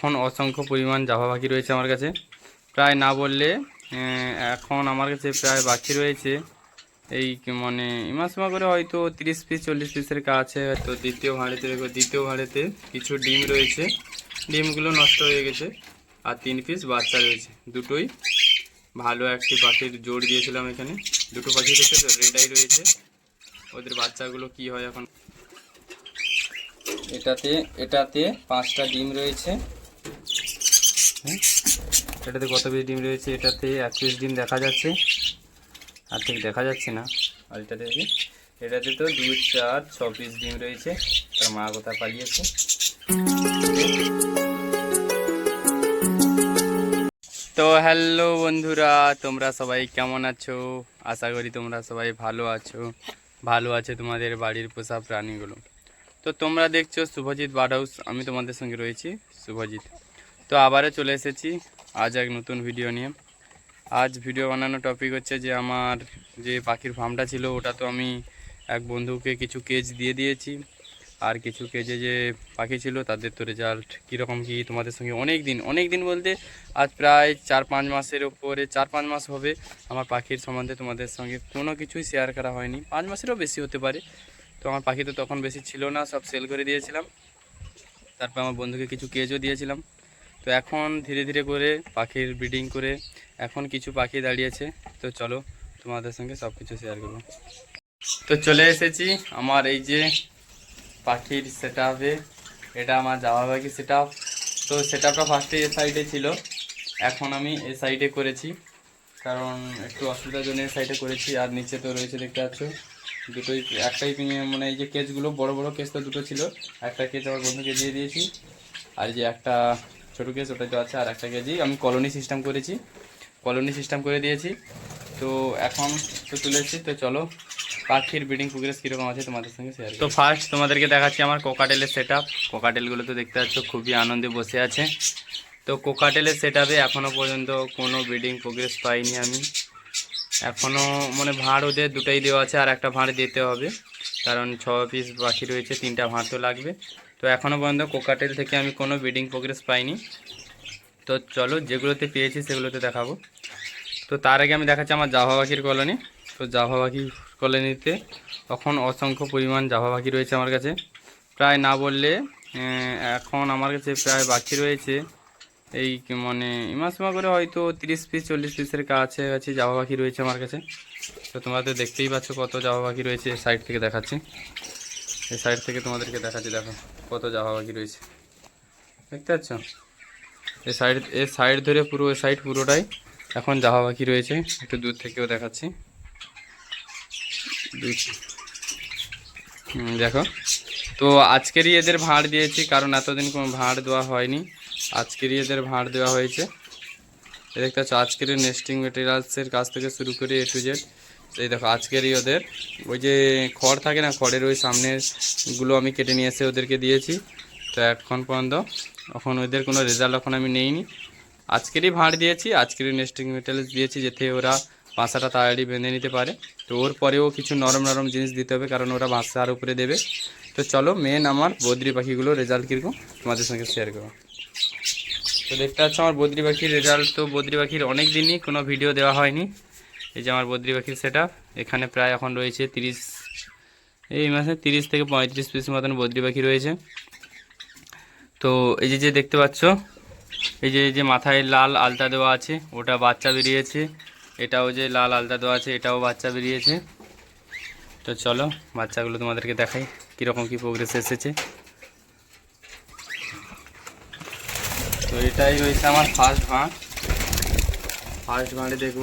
এখন অসংখ্য পরিমাণ জাভা বাকি রয়েছে আমার কাছে। প্রায় না বললে এখন আমার কাছে প্রায় বাকি রয়েছে। এই মানে ইমাসমা করে হয়তো তিরিশ পিস চল্লিশ পিসের কাছে তো দ্বিতীয় ভাঁড়েতে দেখো দ্বিতীয় ভাঁড়েতে কিছু ডিম রয়েছে। ডিমগুলো নষ্ট হয়ে গেছে আর তিন পিস বাচ্চা রয়েছে। দুটোই ভালো একটি পাখির জোর দিয়েছিলাম এখানে। দুটো পাখি দেখেছ রেডাই রয়েছে। ওদের বাচ্চাগুলো কি হয় এখন? এটাতে এটাতে পাঁচটা ডিম রয়েছে। এটাতে কত পিস ডিম রয়েছে? এটাতে এক পিস ডিম দেখা যাচ্ছে। আর ঠিক দেখা যাচ্ছে না। আর এটাতে এটাতে তো দুই, চার, ছ পিস ডিম রয়েছে। তার মা কোথায় পালিয়েছে? তো হ্যালো বন্ধুরা, তোমরা সবাই কেমন আছো? আশা করি তোমরা সবাই ভালো আছো। ভালো আছে তোমাদের বাড়ির পোষা প্রাণীগুলো। তো তোমরা দেখছ শুভজিৎ বার্ড হাউস আমি তোমাদের সঙ্গে রয়েছি, শুভজিৎ। তো আবারও চলে এসেছি। আজ এক নতুন ভিডিও নিয়ে। আজ ভিডিও বানানো টপিক হচ্ছে যে আমার যে পাখির ফার্মটা ছিল, ওটা তো আমি এক বন্ধুকে কিছু কেজ দিয়ে দিয়েছি। আর কিছু কেজে যে পাখি ছিল, তাদের তো রেজাল্ট কীরকম কী তোমাদের সঙ্গে অনেক দিন অনেক দিন বলতে আজ প্রায় চার পাঁচ মাসের ওপরে চার পাঁচ মাস হবে আমার পাখির সম্বন্ধে তোমাদের সঙ্গে। কোনো কিছুই শেয়ার করা হয়নি। পাঁচ মাসেরও বেশি হতে পারে। তো আমার পাখি তো তখন বেশি ছিল না, সব সেল করে দিয়েছিলাম। তারপর আমার বন্ধুকে কিছু কেজও দিয়েছিলাম। তো এখন ধীরে ধীরে করে পাখির ব্রিডিং করে এখন কিছু পাখি দাঁড়িয়েছে তো চলো তোমাদের সঙ্গে সব কিছু শেয়ার করব। তো চলে এসেছি আমার এই যে পাখির সেট এটা আমার জামা পাখি সেট তো সেট আপটা ফার্স্টে এ সাইডে ছিল। এখন আমি এ সাইডে করেছি। কারণ একটু অসুবিধার জন্য এই সাইডে করেছি। আর নিচে তো রয়েছে দেখতে পাচ্ছ, দুটোই, একটাই মানে এই যে কেসগুলো বড় বড় কেস তো দুটো ছিল। একটা কেস আমার বন্ধুকে দিয়ে দিয়েছি। আর যে একটা ছোটো কেস ওটা তো আছে আর একটা কেজি। আমি কলোনি সিস্টেম করেছি। কলোনি সিস্টেম করে দিয়েছি। তো এখন তো তুলে এসেছি। তো চলো পাখির ব্রিডিং প্রোগ্রেস কীরকম আছে তোমাদের সঙ্গে শেয়ার তো ফার্স্ট তোমাদেরকে দেখাচ্ছি আমার কোকাটেলের সেট আপ কোকাটেলগুলো তো দেখতে পাচ্ছ খুবই আনন্দে বসে আছে। তো কোকাটেলের সেট আপে এখনও পর্যন্ত কোনো ব্রিডিং প্রোগ্রেস পাইনি আমি। এখনও মানে ভাঁড় ওদের দুটাই দেওয়া আছে আর একটা ভাঁড় দিতে হবে। কারণ ছ পিস বাকি রয়েছে তিনটা ভাঁড় তো লাগবে। তো এখনও পর্যন্ত কোকাটেল থেকে আমি কোনো ব্রিডিং প্রোগ্রেস পাইনি। তো চলো যেগুলোতে পেয়েছি সেগুলোতে দেখাবো। তো তার আগে আমি দেখাচ্ছি আমার জাভা পাখির কলোনি। তো জাভা পাখির কলোনিতে এখন অসংখ্য পরিমাণ জাভা পাখি রয়েছে আমার কাছে। প্রায় না বললে এখন আমার কাছে প্রায় বাকি রয়েছে এই মানে ইমাসমা করে হয়তো তিরিশ পিস চল্লিশ পিসের কাছে কাছে জাভা পাখি রয়েছে আমার কাছে। তো তোমরা তো দেখতেই পাচ্ছ কত জাভা পাখি রয়েছে সাইড থেকে দেখাচ্ছি। এই সাইড থেকে তোমাদেরকে দেখাচ্ছি, দেখো কত জাভা পাখি রয়েছে। দেখতে পাচ্ছ? এই সাইড এই সাইড ধরে পুরো, এই সাইড পুরোটাই এখন জাহা পাখি রয়েছে। একটু দূর থেকেও দেখাচ্ছি। দেখো। তো আজকেরই এদের ভাঁড় দিয়েছি, কারণ এতদিন কোনো ভাঁড় দেওয়া হয়নি। আজকেরই এদের ভাঁড় দেওয়া হয়েছে। এ দেখতে পাচ্ছ, আজকের নেস্টিং মেটেরিয়ালসের কাছ থেকে শুরু করে এ টু জেড এই দেখো আজকেরই ওদের, ওই যে খড় থাকে না, খড়ের ওই সামনেরগুলো আমি কেটে নিয়ে এসে ওদেরকে দিয়েছি। তো এখন পর্যন্ত এখন ওদের কোনো রেজাল্ট এখন আমি নেইনি। আজকেরই ভাঁড় দিয়েছি, আজকেরই নেস্টিং মেটেরিয়ালস দিয়েছি, যাতে ওরা বাসাটা তাড়াতাড়ি বেঁধে নিতে পারে। তো ওর পরেও কিছু নরম নরম জিনিস দিতে হবে, কারণ ওরা বাসার উপরে দেবে। তো চলো মেন আমার বদ্রি পাখিগুলো রেজাল্ট কীরকম, তোমাদের সঙ্গে শেয়ার করব। তো দেখতে পাচ্ছ আমার বদ্রি পাখির রেজাল্ট তো বদ্রি পাখির অনেক দিনই কোনো ভিডিও দেওয়া হয়নি। এই যে আমার বদ্রি পাখির সেট এখানে প্রায় এখন রয়েছে তিরিশ, এই মাসে তিরিশ থেকে পঁয়ত্রিশ পিস মতন বদ্রি পাখি রয়েছে। তো এই যে যে দেখতে পাচ্ছ, এই যে এই যে মাথায় লাল আলতা দেওয়া আছে, ওটা বাচ্চা বেরিয়েছে। এটাও যে লাল আলতা দেওয়া আছে, এটাও বাচ্চা বেরিয়েছে। তো চলো, বাচ্চাগুলো তোমাদেরকে দেখাই কীরকম কী প্রোগ্রেস এসেছে। এটাই রয়েছে আমার ফার্স্ট ভাঁড়। ফার্স্ট ভাঁড়ে দেখব।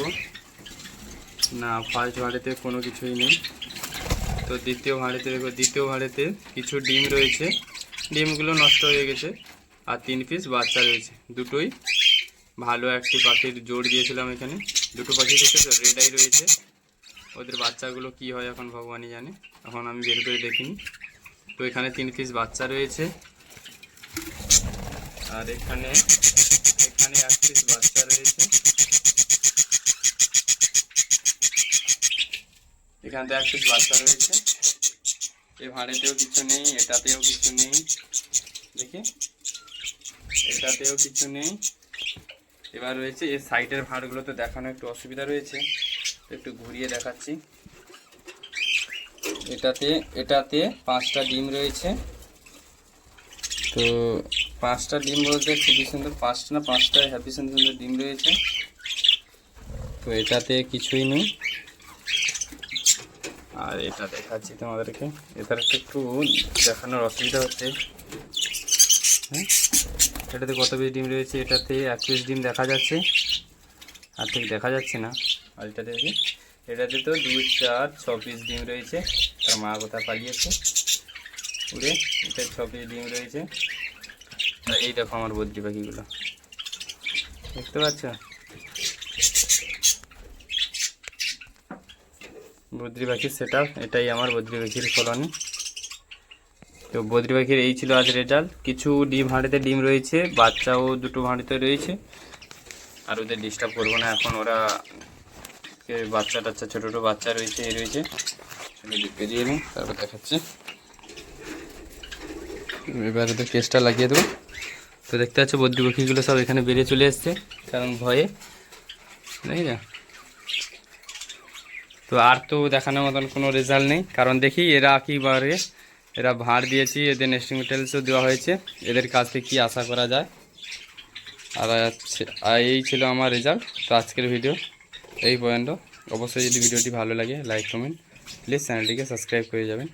না ফার্স্ট ভাঁড়েতে কোনো কিছুই নেই। তো দ্বিতীয় ভাঁড়েতে দেখব, দ্বিতীয় ভাঁড়েতে কিছু ডিম রয়েছে। ডিমগুলো নষ্ট হয়ে গেছে আর তিন পিস বাচ্চা রয়েছে। দুটোই ভালো একটি পাখির জোর দিয়েছিলাম এখানে। দুটো পাখি দেখেছ? রেডাই রয়েছে। ওদের বাচ্চাগুলো কি হয় এখন ভগবানই জানে। এখন আমি বের করে দেখিনি। তো এখানে তিন পিস বাচ্চা রয়েছে। আর এখানে এখানে পিস বাচ্চা রয়েছে। এখানে এক বাচ্চা রয়েছে। এই ভাঁড়েতেও কিছু নেই, এটাতেও কিছু নেই। দেখি। এটাতেও কিছু নেই। এবার রয়েছে এর সাইডের ভাঁড়গুলো তো দেখানো একটু অসুবিধা রয়েছে। একটু ঘুরিয়ে দেখাচ্ছি। এটাতে এটাতে পাঁচটা ডিম রয়েছে। তো পাঁচটা ডিম বলতে খুবই সুন্দর পাঁচটা না পাঁচটা হ্যাপি সুন্দর সুন্দর ডিম রয়েছে। তো এটাতে কিছুই নেই। আর এটা দেখাচ্ছি তোমাদেরকে। এটার একটু দেখানোর অসুবিধা হচ্ছে। হ্যাঁ? এটাতে কত পিস ডিম রয়েছে? এটাতে এক পিস ডিম দেখা যাচ্ছে। আর ঠিক দেখা যাচ্ছে না। আর এটাতে এটাতে তো দু চার, ছ পিস ডিম রয়েছে। তার মা কোথায় পালিয়েছে? উড়ে এটা ছ পিস ডিম রয়েছে। এই দেখো আমার বদ্রি পাখিগুলো। দেখতে পাচ্ছ? বদ্রি পাখির সেট এটাই আমার বদ্রি পাখির কলোনি তো বদ্রি পাখির এই ছিল আজ রেজাল্ট কিছু ডিম হাঁড়িতে ডিম রয়েছে, বাচ্চাও দুটো হাঁড়িতে রয়েছে। আর ওদের ডিস্টার্ব করব না এখন, ওরা বাচ্চা টাচ্চা, ছোটো ছোটো বাচ্চা রয়েছে এই রয়েছে। তারপর দেখাচ্ছি। এবারে তো কেসটা লাগিয়ে দেবো। তো দেখতে পাচ্ছ বদ্রি পাখিগুলো সব এখানে বেরিয়ে চলে এসছে। কারণ ভয়ে। দেখি না? তো আর তো দেখানোর মতন কোনো রেজাল্ট নেই। কারণ দেখি এরা কি বারে এরা ভাঁড় দিয়েছি, এদের নেস্টিং মেটেরিয়ালসও দেওয়া হয়েছে। এদের কাছ থেকে কী আশা করা যায়? আর এই ছিল আমার রেজাল্ট তো আজকের ভিডিও এই পর্যন্ত। অবশ্যই যদি ভিডিওটি ভালো লাগে লাইক কমেন্ট প্লিজ চ্যানেলটিকে সাবস্ক্রাইব করে যাবেন।